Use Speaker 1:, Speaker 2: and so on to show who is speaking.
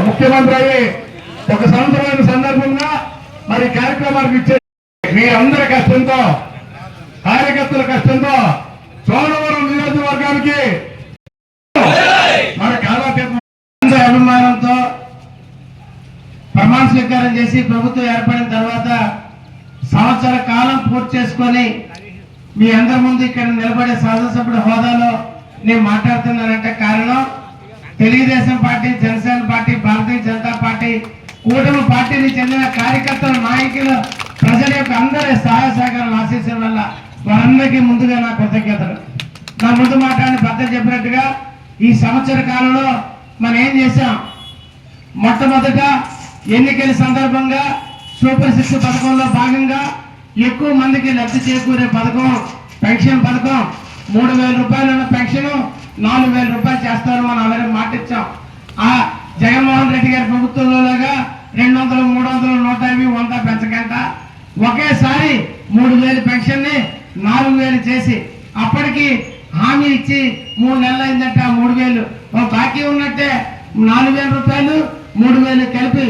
Speaker 1: ముఖ్యమంత్రి అయ్యి ఒక సంవత్సరమైన సందర్భంగా మరి కార్యక్రమానికి ఇచ్చే మీరందరి కష్టంతో కార్యకర్తల కష్టంతో చోడవరం నియోజకవర్గానికి మన కాలాతీత
Speaker 2: అభిమానంతో ప్రమాణ స్వీకారం చేసి ప్రభుత్వం ఏర్పడిన తర్వాత సంవత్సర కాలం పూర్తి చేసుకొని మీ అందరి ముందు ఇక్కడ నిలబడే శాసనసభ్యుడి హోదాలో నేను మాట్లాడుతున్నానంటే కారణం Telugu Desam party Janasena party Bharatiya Janata party కూటమి పార్టీకి చెందిన కార్యకర్తల నాయకులు ప్రజల యొక్క అందరి సహాయ సహకారం ఆశించడం వల్ల వారందరికీ ముందుగా నా కృతజ్ఞతలు. నా ముందు మాట్లాడిన పెద్ద చెప్పినట్టుగా ఈ సంవత్సర కాలంలో మనం ఏం చేశాం? మొట్టమొదట ఎన్నికల సందర్భంగా సూపర్ సిక్స్ పథకంలో భాగంగా ఎక్కువ మందికి లబ్ధి చేకూరే పథకం పెన్షన్ పథకం. మూడు వేల రూపాయలు ఉన్న పెన్షన్ నాలుగు వేల రూపాయలు చేస్తారని మనం అందరం మాట ఇచ్చాం ఆ జగన్మోహన్ రెడ్డి గారి ప్రభుత్వంలోగా రెండు వందలు మూడు వందలు నూట యాభై వంద పెంచకంట. ఒకేసారి మూడు వేలు పెన్షన్ని నాలుగు వేలు చేసి అప్పటికి హామీ ఇచ్చి మూడు నెలలు అయిందంటే ఆ మూడు వేలు. ఓ బాకీ ఉన్నట్టే నాలుగు వేల రూపాయలు మూడు వేలు కలిపి